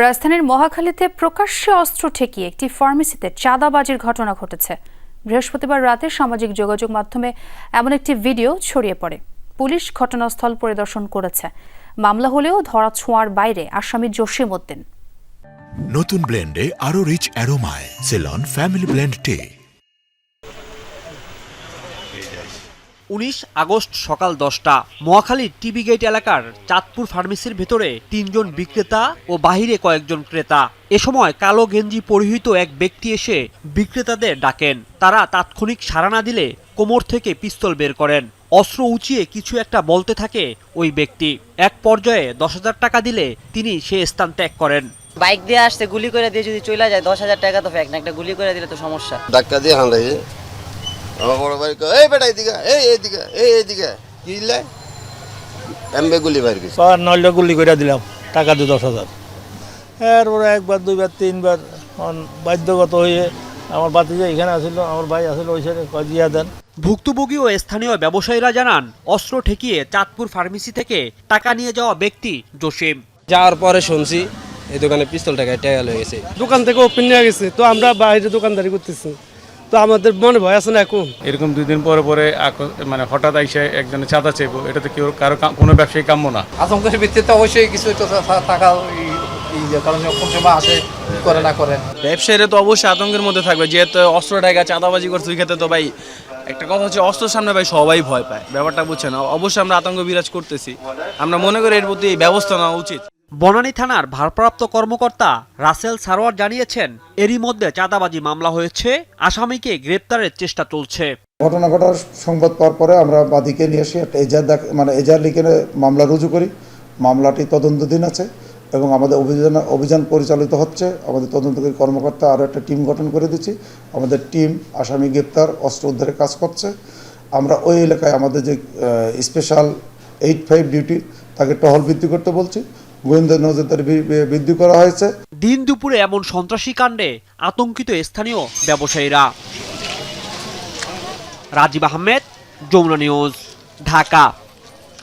রাজধানীর মহাখালীতে প্রকাশ্যে অস্ত্র ঠেকিয়ে একটি ফার্মেসিতে চাঁদাবাজির ঘটনা ঘটেছে। বৃহস্পতিবার রাতে সামাজিক যোগাযোগ মাধ্যমে এমন একটি ভিডিও ছড়িয়ে পড়ে। পুলিশ ঘটনাস্থল পরিদর্শন করেছে। মামলা হলেও ধরা ছোঁয়ার বাইরে আসামি জসিম উদ্দিন। নতুন ব্লেন্ডে আরও rich অ্যারোমায়। Ceylon family blend tea. উনিশ আগস্ট সকাল দশটা। মহাখালীর টিবি গেট এলাকার চাঁদপুর ফার্মেসির ভেতরে তিনজন বিক্রেতা ও বাহিরে কয়েকজন ক্রেতা। এ সময় কালো গেঞ্জি পরিহিত এক ব্যক্তি এসে বিক্রেতাদের ডাকেন। তারা তাৎক্ষণিক সাড়া না দিলে কোমর থেকে পিস্তল বের করেন। অস্ত্র উঁচিয়ে কিছু একটা বলতে থাকে ওই ব্যক্তি। এক পর্যায়ে দশ হাজার টাকা দিলে তিনি সে স্থান ত্যাগ করেন। বাইক দিয়ে আসতে গুলি করে দিয়ে যদি চলে যায় দশ হাজার টাকা তো ফেক না একটা গুলি করে দিলে তো সমস্যা। ধাক্কা দিয়ে আমার বড় ভাই এই বেটা এদিকে এই এইদিকে এই এইদিকে কি দিলে এমবে গুলি বাইর গেছে গুলি করে দিলাম টাকা দিয়ে দশ হাজার। এরপরে একবার দুইবার তিনবার বাধ্যগত হয়ে আমার বাতিজা এখানে আসিল আমার ভাই আসিল ওই সাইডে দিয়া দেন। ভুক্তভোগী ও স্থানীয় ব্যবসায়ীরা জানান অস্ত্র ঠেকিয়ে চাঁদপুর ফার্মেসি থেকে টাকা নিয়ে যাওয়া ব্যক্তি জসিম। যাওয়ার পরে শুনছি এই দোকানে পিস্তল টাকা টেয়াল হয়ে গেছে দোকান থেকে ওপেন নিয়ে গেছে তো আমরা বাইরে দোকানদারি করতেছি। তো আমাদের মনে ভয় আছে না এখন? এরকম দুই দিন পরে পরে মানে হঠাৎ আইসে একজনে চাঁদা চাইব এটা তো কেউ কারও কোনো ব্যবসায়ী কাম্য না। আতঙ্কের ভিত্তিতে অবশ্যই কিছু থাকা কারণ কোন সময় আসে করে না করে। ব্যবসায়ীরা তো অবশ্যই আতঙ্কের মধ্যে থাকবে যেহেতু অস্ত্র টাকা চাঁদাবাজি করছে ওই ক্ষেত্রে তো ভাই একটা কথা হচ্ছে অস্ত্রের সামনে ভাই সবাই ভয় পায় ব্যাপারটা বুঝছেন? অবশ্যই আমরা আতঙ্ক বিরাজ করতেছি। আমরা মনে করি এর প্রতি ব্যবস্থা নেওয়া উচিত। বনানী থানার ভারপ্রাপ্ত কর্মকর্তা রাসেল সারোয়ার জানিয়েছেন, এরই মধ্যে চাঁদাবাজি মামলা হয়েছে, আসামিকে গ্রেপ্তারের চেষ্টা চলছে। ঘটনা ঘটার সংবাদ পাওয়ার পরে আমরা বাদীকে নিয়ে এসে একটা এজার মানে এজার লিখে মামলা রুজু করি। মামলাটি তদন্তাধীন আছে এবং আমাদের অভিযান অভিযান পরিচালিত হচ্ছে। আমাদের তদন্তকারী কর্মকর্তা আরও একটা টিম গঠন করে দিচ্ছি। আমাদের টিম আসামি গ্রেপ্তার, অস্ত্র উদ্ধারে কাজ করছে। আমরা ওই এলাকায় আমাদের যে স্পেশাল এইট ফাইভ ডিউটি তাকে টহল বৃদ্ধি করতে বলছি। গোয়েন্দা নজরদারি বৃদ্ধি করা হয়েছে। দিন দুপুরে এমন সন্ত্রাসী কাণ্ডে আতঙ্কিত স্থানীয় ব্যবসায়ীরা। রাজীব আহমেদ, যমুনা নিউজ, ঢাকা।